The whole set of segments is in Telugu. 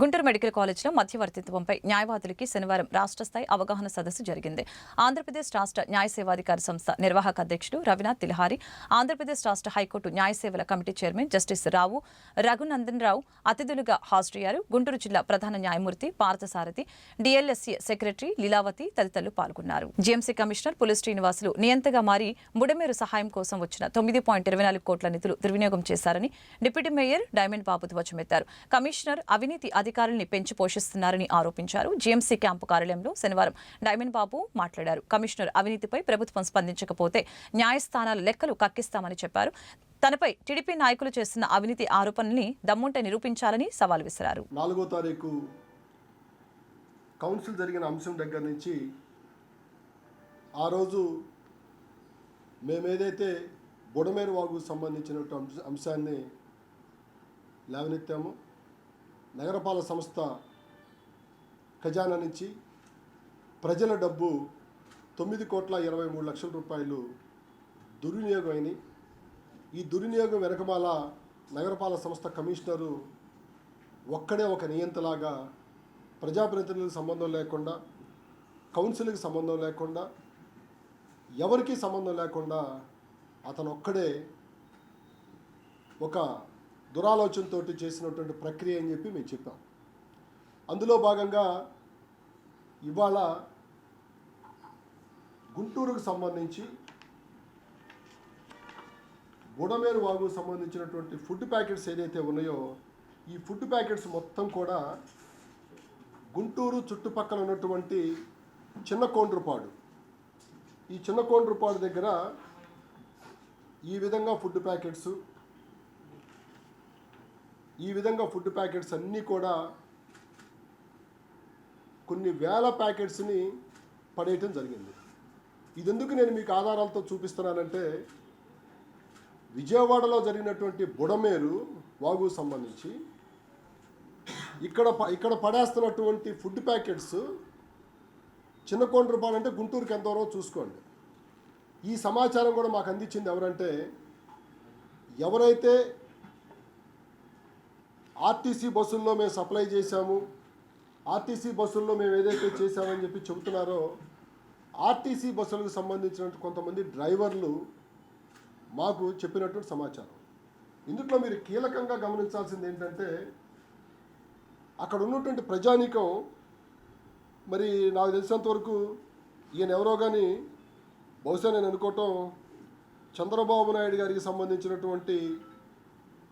గుంటూరు మెడికల్ కాలేజ్లో మధ్యవర్తిత్వంపై న్యాయవాదులకి శనివారం రాష్ట్ర స్థాయి అవగాహన సదస్సు జరిగింది. ఆంధ్రప్రదేశ్ రాష్ట్ర న్యాయ సేవాధికార సంస్థ నిర్వాహక అధ్యక్షుడు రవినాథ్ తిల్హారి ఆంధ్రప్రదేశ్ రాష్ట్ర హైకోర్టు న్యాయ సేవల committee chairman justice Rao Raghunandan Rao అతిథులుగా హాజరయ్యారు గుంటూరు జిల్లా ప్రధాన న్యాయమూర్తి పార్థసారథి డిఎల్ఎస్సీ సెక్రటరీ లీలావతి తదితరులు పాల్గొన్నారు. జీఎంసీ కమిషనర్ పులి శ్రీనివాసులు నియంతగా మారి బుడమేరు సహాయం కోసం వచ్చిన తొమ్మిది పాయింట్ ఇరవై నాలుగు కోట్ల నిధులు దుర్వినియోగం చేశారని డిప్యూటీ మేయర్ డైమండ్ బాబు ధ్వజమెత్తారు. కమిషనర్ అవినీతి అధికారుల్ని పెంచి పోషిస్తున్నారని ఆరోపించారు. జీఎంసీ క్యాంపు కార్యాలయంలో శనివారం డైమండ్ బాబు మాట్లాడారు. కమిషనర్ అవినీతిపై ప్రభుత్వం స్పందించకపోతే న్యాయస్థానాల లెక్కలు కక్కిస్తామని చెప్పారు. తనపై టీడీపీ నాయకులు చేస్తున్న అవినీతి ఆరోపణల్ని దమ్ముంటే నిరూపించాలని సవాల్ విసిరారు. నాలుగో తారీఖు కౌన్సిల్ జరిగిన అంశం దగ్గర నుంచి ఆ రోజు మేమేదైతే బుడమేరు వాగుకు సంబంధించినటువంటి అంశాన్ని లేవనెత్తామో నగరపాలక సంస్థ ఖజానా నుంచి ప్రజల డబ్బు తొమ్మిది కోట్ల ఇరవై మూడు లక్షల రూపాయలు దుర్వినియోగం అయినాయి ఈ దుర్వినియోగం వెనకమాల నగరపాలక సంస్థ కమిషనరు ఒక్కడే ఒక నియంతలాగా ప్రజాప్రతినిధులకు సంబంధం లేకుండా కౌన్సిల్కి సంబంధం లేకుండా ఎవరికి సంబంధం లేకుండా అతను ఒక్కడే ఒక దురాలోచనతో చేసినటువంటి ప్రక్రియ అని చెప్పి మేము చెప్పాం. అందులో భాగంగా ఇవాళ గుంటూరుకు సంబంధించి గుడమేరు వాగుకు సంబంధించినటువంటి ఫుడ్ ప్యాకెట్స్ ఏదైతే ఉన్నాయో ఈ ఫుడ్ ప్యాకెట్స్ మొత్తం కూడా గుంటూరు చుట్టుపక్కల ఉన్నటువంటి చిన్న కోండ్రుపాడు. ఈ చిన్న కోండ్రుపాడు దగ్గర ఈ విధంగా ఫుడ్ ప్యాకెట్స్ ఈ విధంగా ఫుడ్ ప్యాకెట్స్ అన్నీ కూడా కొన్ని వేల ప్యాకెట్స్ని పడేయటం జరిగింది. ఇది ఎందుకు నేను మీకు ఆధారాలతో చూపిస్తున్నానంటే విజయవాడలో జరిగినటువంటి బుడమేరు వాగు సంబంధించి ఇక్కడ ప- ఇక్కడ పడేస్తున్నటువంటి ఫుడ్ ప్యాకెట్స్ చిన్న కొండ్రపాడు అంటే గుంటూరుకి ఎంత దూరం చూసుకోండి. ఈ సమాచారం కూడా మాకు అందించింది ఎవరంటే ఎవరైతే ఆర్టీసీ బస్సుల్లో మేము సప్లై చేశాము. ఆర్టీసీ బస్సుల్లో మేము ఏదైతే చేశామని చెప్పి చెబుతున్నారో ఆర్టీసీ బస్సులకు సంబంధించిన కొంతమంది డ్రైవర్లు మాకు చెప్పినటువంటి సమాచారం. ఇందులో మీరు కీలకంగా గమనించాల్సింది ఏంటంటే అక్కడ ఉన్నటువంటి ప్రజానీకం మరి నాకు తెలిసినంతవరకు ఈయన ఎవరో కానీ బహుశా నేను అనుకోవటం చంద్రబాబు నాయుడు గారికి సంబంధించినటువంటి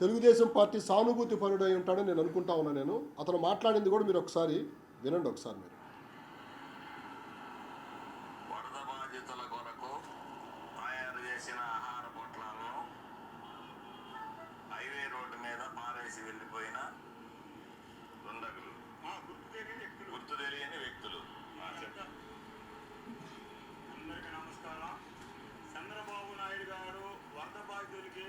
తెలుగుదేశం పార్టీ సానుభూతి పరుడై ఉంటాడని నేను అనుకుంటా ఉన్నా నేను. అతను మాట్లాడింది కూడా మీరు ఒకసారి వినండి ఒకసారి మీరు. వరద బాధితుల కొరకు తయారు చేసిన ఆహార పొట్లాలను హైవే రోడ్డు మీద పారేసి వెళ్ళిపోయిన దుండగులు. గుర్తు తెలియని వ్యక్తులు. అందరికీ నమస్కారం. చంద్రబాబు నాయుడు గారు వరద బాధితులకి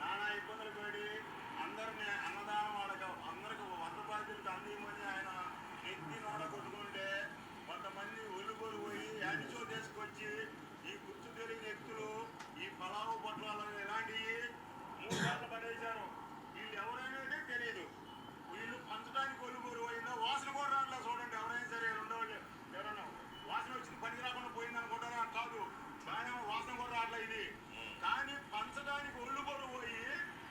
నానా ఇబ్బందులు పడి అందరిని అన్నదానం వాళ్ళకి అందరికి వంద బాధితులకి అందిమని ఆయన నెత్తి నోడ కొట్టుకుంటే కొంతమంది ఒలుగోలు పోయి యాడిచో తీసుకొచ్చి ఈ గుర్తు తెలియని వ్యక్తులు ఈ పలావు పొట్లాలు ఇలాంటివి మూడు సార్లు పడేశారు వీళ్ళు ఎవరైనా తెలియదు వీళ్ళు పంచడానికి ఒలుగోలు పోయిందో వాసన కూడా రాట్లా చూడండి ఎవరైనా సరే ఉండవాళ్ళు ఎవరన్నా వాసన వచ్చింది పనికి రాకుండా పోయింది అనుకుంటారా కాదు బాగానే వాసన కూడా రావట్లే ఇది కానీ పంచడానికి ఒళ్ళు కూడా పోయి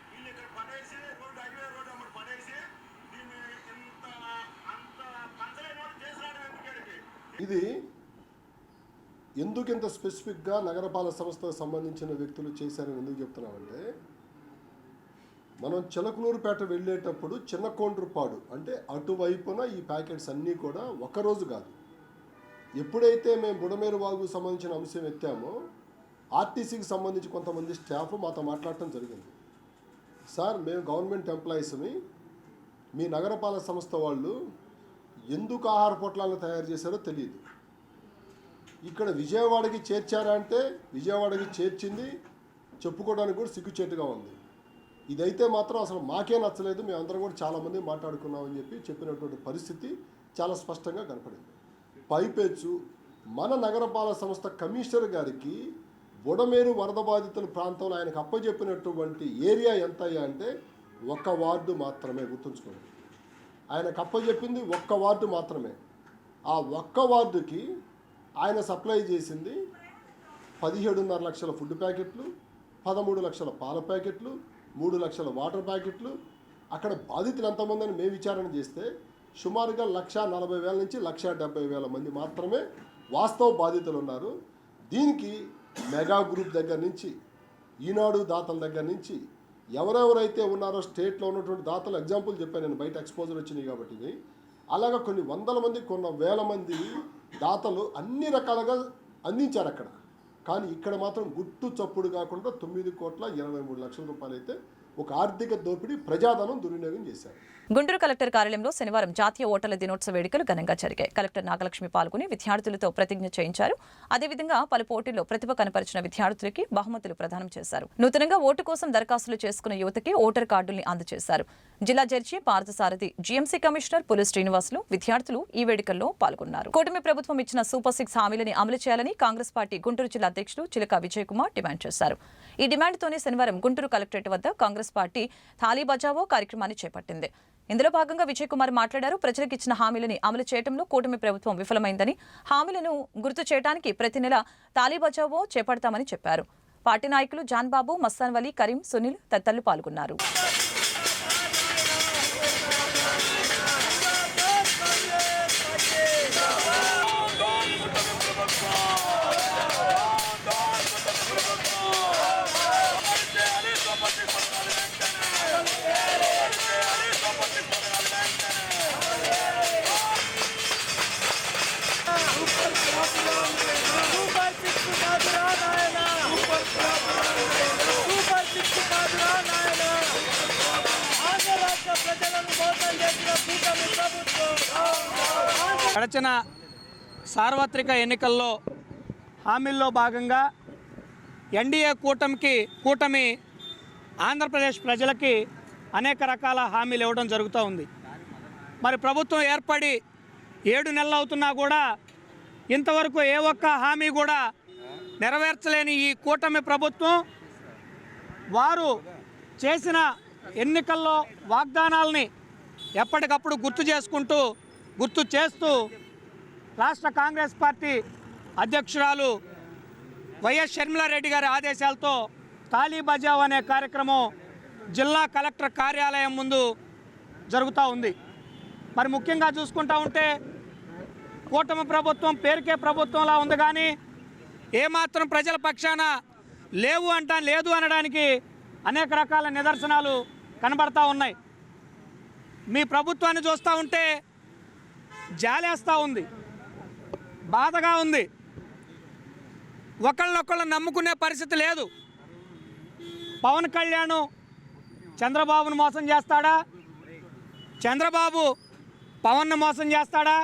వీళ్ళు ఇక్కడ పడేసి రోడ్డు హైవే రోడ్డు అమ్మడు పడేసి దీన్ని ఇంత అంత పంచలేని వాడు చేసినాడు ఎందుకంటే ఇది ఎందుకు ఇంత స్పెసిఫిక్గా నగరపాలక సంస్థకు సంబంధించిన వ్యక్తులు చేశారని ఎందుకు చెప్తున్నామంటే మనం చిలకలూరుపేట వెళ్ళేటప్పుడు చిన్న కోండ్రుపాడు అంటే అటువైపున ఈ ప్యాకెట్స్ అన్నీ కూడా ఒకరోజు కాదు. ఎప్పుడైతే మేము బుడమేరు వాగు సంబంధించిన అంశం ఎత్తామో ఆర్టీసీకి సంబంధించి కొంతమంది స్టాఫ్ మాతో మాట్లాడటం జరిగింది. సార్ మేము గవర్నమెంట్ ఎంప్లాయీస్ని మీ నగరపాలక సంస్థ వాళ్ళు ఎందుకు ఆహార పొట్లాలను తయారు చేశారో తెలియదు ఇక్కడ విజయవాడకి చేర్చారా అంటే విజయవాడకి చేర్చింది చెప్పుకోవడానికి కూడా సిగ్గుచేటుగా ఉంది. ఇదైతే మాత్రం అసలు మాకే నచ్చలేదు మేమందరం కూడా చాలామంది మాట్లాడుకున్నామని చెప్పి చెప్పినటువంటి పరిస్థితి చాలా స్పష్టంగా కనపడింది. పైపెచ్చు మన నగరపాలక సంస్థ కమిషనర్ గారికి బుడమేరు వరద బాధితుల ప్రాంతంలో ఆయనకు అప్పచెప్పినటువంటి ఏరియా ఎంత అంటే ఒక్క వార్డు మాత్రమే గుర్తుంచుకోండి. ఆయనకు అప్పచెప్పింది ఒక్క వార్డు మాత్రమే. ఆ ఒక్క వార్డుకి ఆయన సప్లై చేసింది పదిహేడున్నర లక్షల ఫుడ్ ప్యాకెట్లు పదమూడు లక్షల పాల ప్యాకెట్లు మూడు లక్షల వాటర్ ప్యాకెట్లు. అక్కడ బాధితులు ఎంతమందని మేము విచారణ చేస్తే సుమారుగా లక్ష నలభై వేల నుంచి లక్ష డెబ్బై వేల మంది మాత్రమే వాస్తవ బాధితులు ఉన్నారు. దీనికి మెగా గ్రూప్ దగ్గర నుంచి ఈనాడు దాతల దగ్గర నుంచి ఎవరెవరైతే ఉన్నారో స్టేట్లో ఉన్నటువంటి దాతలు ఎగ్జాంపుల్ చెప్పాను నేను బయట ఎక్స్పోజర్ వచ్చినాయి కాబట్టి అలాగా కొన్ని వందల మంది కొన్ని వేల మంది దాతలు అన్ని రకాలుగా అందించారు అక్కడ. కానీ ఇక్కడ మాత్రం గుట్టు చప్పుడు కాకుండా తొమ్మిది కోట్ల ఇరవై మూడు లక్షల రూపాయలు అయితే ఒక ఆర్థిక దోపిడీ ప్రజాధనం దుర్వినియోగం చేశారు. గుంటూరు కలెక్టర్ కార్యాలయంలో శనివారం జాతీయ ఓటర్ల దినోత్సవ వేడుకలు ఘనంగా జరిగాయి. కలెక్టర్ నాగలక్ష్మి పాల్గొని విద్యార్థులతో ప్రతిజ్ఞ చేయించారు. అదేవిధంగా పలు పోటీల్లో ప్రతిభ కనపరిచిన విద్యార్థులకి బహుమతులు ప్రదానం చేశారు. నూతనంగా ఓటు కోసం దరఖాస్తులు చేసుకున్న యువతకి ఓటర్ కార్డుల్ని అందజేశారు. జిల్లా జడ్జి పార్థసారథి జీఎంసీ కమిషనర్ పులి శ్రీనివాసులు విద్యార్థులు ఈ వేడుకల్లో పాల్గొన్నారు. కూటమి ప్రభుత్వం ఇచ్చిన సూపర్ సిక్స్ హామీలని అమలు చేయాలని కాంగ్రెస్ పార్టీ గుంటూరు జిల్లా అధ్యక్షులు చిలక విజయ్ కుమార్ డిమాండ్ చేశారు. ఈ డిమాండ్తోనే శనివారం గుంటూరు కలెక్టరేట్ వద్ద కాంగ్రెస్ పార్టీ థాలీ బజావో కార్యక్రమాన్ని చేపట్టింది. ఇందులో భాగంగా విజయ్ కుమార్ మాట్లాడారు ప్రజలకు ఇచ్చిన హామీలని అమలు చేయడంలో కూటమి ప్రభుత్వం విఫలమైందని హామీలను గుర్తు చేయడానికి ప్రతి నెల తాలీ బచావో చేపడతామని చెప్పారు. పార్టీ నాయకులు జాన్ బాబు మస్తాన్ వలీ కరీం సునీల్ తదితరులు పాల్గొన్నారు. గడచిన సార్వత్రిక ఎన్నికల్లో హామీల్లో భాగంగా ఎన్డీఏ కూటమికి కూటమి ఆంధ్రప్రదేశ్ ప్రజలకి అనేక రకాల హామీలు ఇవ్వడం జరుగుతూ ఉంది. మరి ప్రభుత్వం ఏర్పడి ఏడు నెలలు అవుతున్నా కూడా ఇంతవరకు ఏ ఒక్క హామీ కూడా నెరవేర్చలేని ఈ కూటమి ప్రభుత్వం వారు చేసిన ఎన్నికల్లో వాగ్దానాలని ఎప్పటికప్పుడు గుర్తు చేసుకుంటూ గుర్తు చేస్తూ రాష్ట్ర కాంగ్రెస్ పార్టీ అధ్యక్షురాలు వైఎస్ షర్మిలారెడ్డి గారి ఆదేశాలతో తాలీ బజావ్ అనే కార్యక్రమం జిల్లా కలెక్టర్ కార్యాలయం ముందు జరుగుతూ ఉంది. మరి ముఖ్యంగా చూసుకుంటా ఉంటే కూటమి ప్రభుత్వం పేరుకే ప్రభుత్వంలా ఉంది కానీ ఏమాత్రం ప్రజల పక్షాన లేవు అంటా లేదు అనడానికి అనేక రకాల నిదర్శనాలు కనబడతా ఉన్నాయి. మీ ప్రభుత్వాన్ని చూస్తూ ఉంటే జాలేస్తూ ఉంది. బాధగా ఉంది. ఒకళ్ళనొకళ్ళు నమ్ముకునే పరిస్థితి లేదు. పవన్ కళ్యాణ్ చంద్రబాబును మోసం చేస్తాడా? చంద్రబాబు పవన్ను మోసం చేస్తాడా?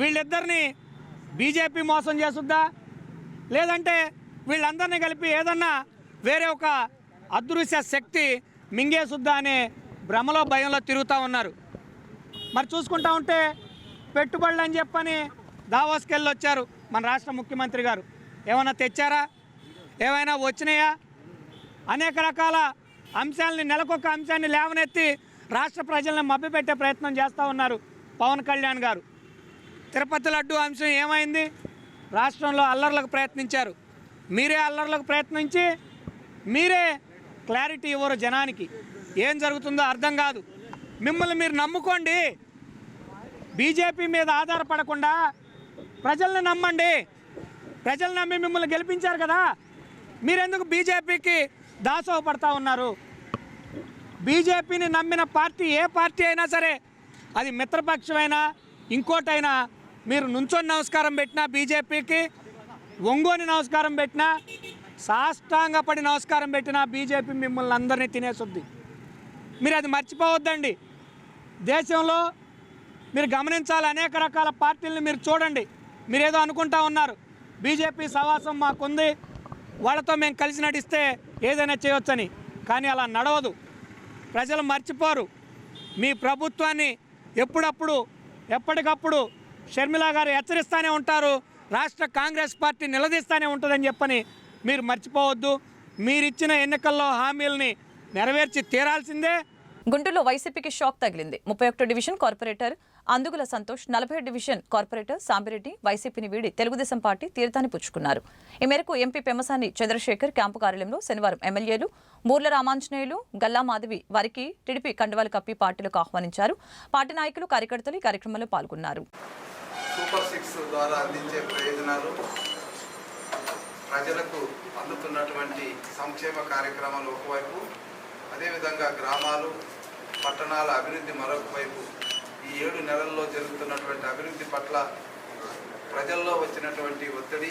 వీళ్ళిద్దరిని బీజేపీ మోసం చేస్తుందా? లేదంటే వీళ్ళందరినీ కలిపి ఏదన్నా వేరే ఒక అదృశ్య శక్తి మింగేసుద్దా అనే భ్రమలో భయంలో తిరుగుతూ ఉన్నారు. మరి చూసుకుంటా ఉంటే పెట్టుబడులు అని చెప్పని దావోస్కెళ్ళి వచ్చారు మన రాష్ట్ర ముఖ్యమంత్రి గారు. ఏమైనా తెచ్చారా? ఏమైనా వచ్చినాయా? అనేక రకాల అంశాలని నెలకొక అంశాన్ని లేవనెత్తి రాష్ట్ర ప్రజలను మభ్యపెట్టే ప్రయత్నం చేస్తూ ఉన్నారు పవన్ కళ్యాణ్ గారు. తిరుపతి లడ్డు అంశం ఏమైంది? రాష్ట్రంలో అల్లర్లకు ప్రయత్నించారు. మీరే అల్లర్లకు ప్రయత్నించి మీరే క్లారిటీ ఇవ్వరు జనానికి. ఏం జరుగుతుందో అర్థం కాదు. మిమ్మల్ని మీరు నమ్ముకోండి. బీజేపీ మీద ఆధారపడకుండా ప్రజల్ని నమ్మండి. ప్రజలు నమ్మి మిమ్మల్ని గెలిపించారు కదా. మీరెందుకు బీజేపీకి దాసోహపడతా ఉన్నారు? బీజేపీని నమ్మిన పార్టీ ఏ పార్టీ అయినా సరే అది మిత్రపక్షమైనా ఇంకోటైనా మీరు నుంచొని నమస్కారం పెట్టినా బీజేపీకి ఒంగోని నమస్కారం పెట్టినా సాష్టాంగపడి నమస్కారం పెట్టినా బీజేపీ మిమ్మల్ని అందరినీ తినేసుద్ది. మీరు అది మర్చిపోవద్దండి. దేశంలో మీరు గమనించాలి అనేక రకాల పార్టీలను మీరు చూడండి. మీరు ఏదో అనుకుంటా ఉన్నారు. బీజేపీ సవాసం మాకుంది. వాళ్ళతో మేము కలిసి నడిస్తే ఏదైనా చేయొచ్చని. కానీ అలా నడవదు. ప్రజలు మర్చిపోరు. మీ ప్రభుత్వాన్ని ఎప్పుడప్పుడు ఎప్పటికప్పుడు షర్మిల గారు హెచ్చరిస్తూనే ఉంటారు. రాష్ట్ర కాంగ్రెస్ పార్టీ నిలదీస్తూనే ఉంటుందని చెప్పని మీరు మర్చిపోవద్దు. మీరిచ్చిన ఎన్నికల్లో హామీలని నెరవేర్చి తీరాల్సిందే. గుంటూరులో వైసీపీకి షాక్ తగిలింది. ముప్పై ఒకటో డివిజన్ కార్పొరేటర్ అందుగుల సంతోష్ నలభై డివిజన్ కార్పొరేటర్ సాంబిరెడ్డి వైసీపీని వీడి తెలుగుదేశం పార్టీ తీర్థాన్ని పుచ్చుకున్నారు. ఈ మేరకు ఎంపీ పెమసాని చంద్రశేఖర్ క్యాంపు కార్యాలయంలో శనివారం ఎమ్మెల్యేలు మూర్ల రామాంజనేయులు గల్లా మాధవి వారికి టీడీపీ కండువాలు కప్పి పార్టీలకు ఆహ్వానించారు. పార్టీ నాయకులు కార్యకర్తలు ఈ కార్యక్రమంలో పాల్గొన్నారు. సూపర్ సిక్స్ ద్వారా అందించే ప్రయోజనాలు ప్రజలకు అందుతున్నటువంటి సంక్షేమ కార్యక్రమాలు ఒకవైపు అదేవిధంగా గ్రామాలు పట్టణాల అభివృద్ధి మరొక వైపు ఈ ఏడు నెలల్లో జరుగుతున్నటువంటి అభివృద్ధి పట్ల ప్రజల్లో వచ్చినటువంటి ఒత్తిడి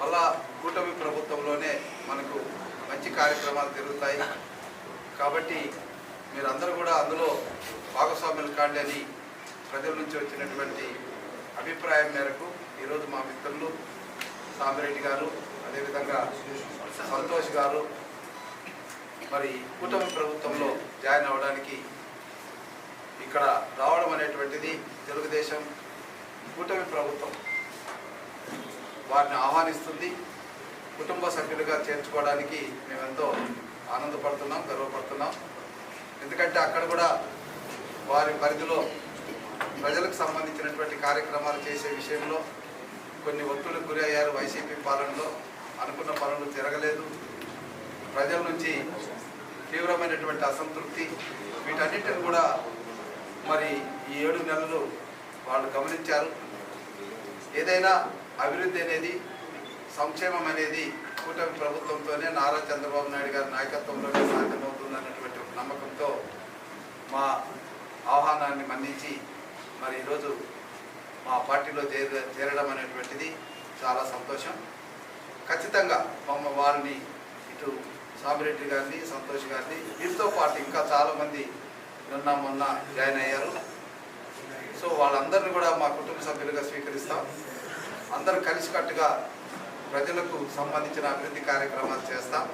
మళ్ళా కూటమి ప్రభుత్వంలోనే మనకు మంచి కార్యక్రమాలు జరుగుతాయి. కాబట్టి మీరందరూ కూడా అందులో భాగస్వాములు కాండి అని ప్రజల నుంచి వచ్చినటువంటి అభిప్రాయం మేరకు ఈరోజు మా మిత్రులు సామిరెడ్డి గారు అదేవిధంగా సంతోష్ గారు మరి కూటమి ప్రభుత్వంలో జాయిన్ అవ్వడానికి ఇక్కడ రావడం అనేటువంటిది తెలుగుదేశం కూటమి ప్రభుత్వం వారిని ఆహ్వానిస్తుంది. కుటుంబ సభ్యులుగా చేర్చుకోవడానికి మేమెంతో ఆనందపడుతున్నాం గర్వపడుతున్నాం. ఎందుకంటే అక్కడ కూడా వారి పరిధిలో ప్రజలకు సంబంధించినటువంటి కార్యక్రమాలు చేసే విషయంలో కొన్ని ఒత్తులకు గురి అయ్యారు వైసీపీ పాలనలో. అనుకున్న పనులు జరగలేదు. ప్రజల నుంచి తీవ్రమైనటువంటి అసంతృప్తి. వీటన్నిటిని కూడా మరి ఈ ఏడు నెలలు వాళ్ళు గమనించారు. ఏదైనా అభివృద్ధి అనేది సంక్షేమం అనేది కూటమి ప్రభుత్వంతోనే నారా చంద్రబాబు నాయుడు గారి నాయకత్వంలోనే సాధ్యమవుతుందన్నటువంటి ఒక నమ్మకంతో మా ఆహ్వానాన్ని మన్నించి మరి ఈరోజు మా పార్టీలో చేర చేరడం అనేటువంటిది చాలా సంతోషం. ఖచ్చితంగా మమ్మ వారిని ఇటు సామిరెడ్డి గారిని సంతోష్ గారిని వీరితో పాటు ఇంకా చాలామంది నిన్న మొన్న జాయిన్ అయ్యారు. సో వాళ్ళందరినీ కూడా మా కుటుంబ సభ్యులుగా స్వీకరిస్తాం. అందరూ కలిసికట్టుగా ప్రజలకు సంబంధించిన అభివృద్ధి కార్యక్రమాలు చేస్తాం.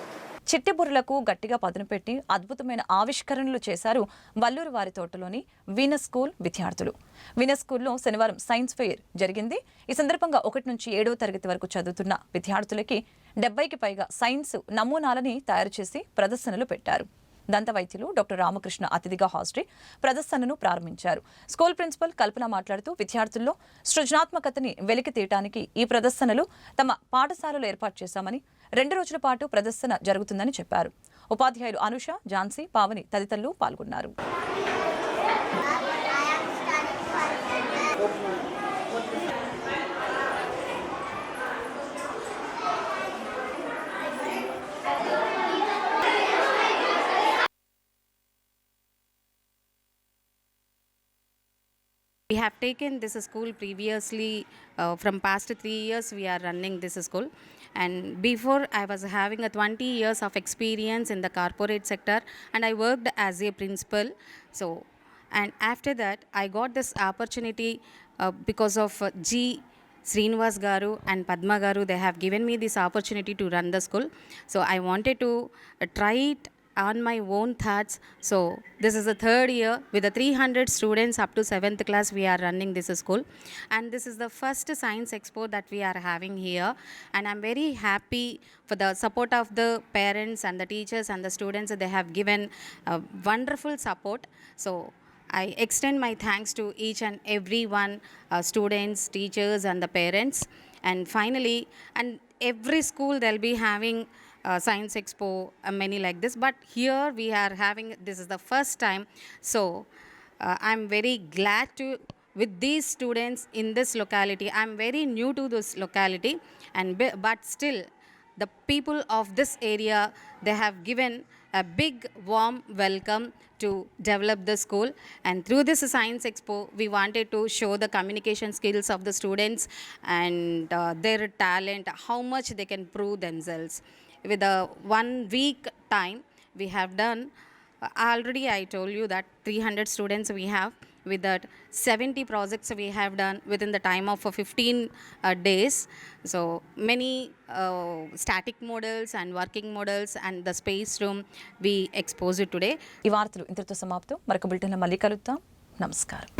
చిట్టిబుర్రలకు గట్టిగా పదును పెట్టి అద్భుతమైన ఆవిష్కరణలు చేశారు వల్లూరు వారి తోటలోని వీనస్ స్కూల్ విద్యార్థులు. వీనస్ స్కూల్లో శనివారం సైన్స్ ఫెయిర్ జరిగింది. ఈ సందర్భంగా ఒకటి నుంచి ఏడవ తరగతి వరకు చదువుతున్న విద్యార్థులకి డెబ్బైకి పైగా సైన్స్ నమూనాలని తయారు చేసి ప్రదర్శనలు పెట్టారు. దంత వైద్యులు డాక్టర్ రామకృష్ణ అతిథిగా హాజరై ప్రదర్శనను ప్రారంభించారు. స్కూల్ ప్రిన్సిపల్ కల్పన మాట్లాడుతూ విద్యార్థుల్లో సృజనాత్మకతని వెలికి తీయటానికి ఈ ప్రదర్శనలు తమ పాఠశాలలో ఏర్పాటు చేశామని రెండు రోజుల పాటు ప్రదర్శన జరుగుతుందని చెప్పారు. ఉపాధ్యాయులు అనుష ఝాన్సీ పావని తదితరులు పాల్గొన్నారు. We have taken this school previously uh, from past three years we are running this school. And before I was having a 20 years of experience in the corporate sector and I worked as a principal. So and after that I got this opportunity uh, because of uh, G. Srinivas Garu and Padma Garu, they have given me this opportunity to run the school. So I wanted to uh, try it on my own thoughts. So this is the third year with the 300 students up to 7th class we are running this school. And this is the first science expo that we are having here. And I'm very happy for the support of the parents and the teachers and the students. They have given wonderful support. So I extend my thanks to each and every one, uh, students, teachers, and the parents. And finally, and every school they'll be having uh, science expo, uh, many like this. But here we are having this is the first time, so uh, I'm very glad to with these students in this locality. I'm very new to this locality, and but still the people of this area they have given a big warm welcome to develop the school and through this science expo we wanted to show the communication skills of the students and uh, their talent how much they can prove themselves with a one week time we have done uh, already i told you that 300 students we have with that 70 projects we have done within the time of uh, 15 uh, days so many uh, static models and working models and the space room we exposed today ఈ వార్తలు ఇంతటితో సమాప్తం మరొక బులెటిన్లో మళ్ళీ కలుద్దాం నమస్కారం